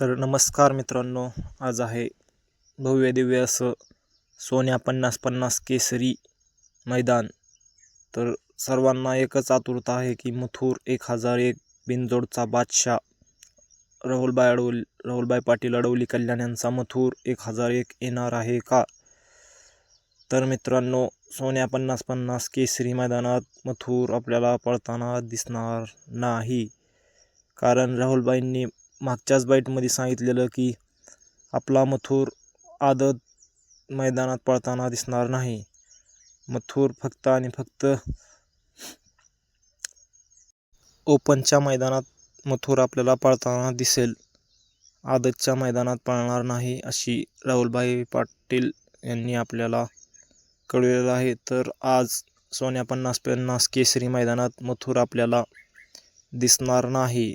तर नमस्कार मित्रांनो आज आहे भव्य दिव्य असं सोन्या पन्नास पन्नास केसरी मैदान. तर सर्वांना एकच आतुरता आहे की मथुर एक हजार एक बिनजोडचा बादशाह राहुलबाई अडवली राहुलबाई पाटील अडवली कल्याण यांचा मथुर एक हजार एक येणार आहे का? तर मित्रांनो सोन्या पन्नास पन्नास केसरी मैदानात मथुर आपल्याला पळताना दिसणार नाही. कारण राहुलबाईंनी मागच्याच बाईटमध्ये सांगितलेलं की आपला मथुर आदत मैदानात पळताना दिसणार नाही. मथुर फक्त आणि फक्त ओपनच्या मैदानात मथुर आपल्याला पळताना दिसेल. आदतच्या मैदानात पळणार नाही अशी राहुलभाई पाटील यांनी आपल्याला कळवलेलं आहे. तर आज सोन्या पन्नास पन्नास केसरी मैदानात मथुर आपल्याला दिसणार नाही.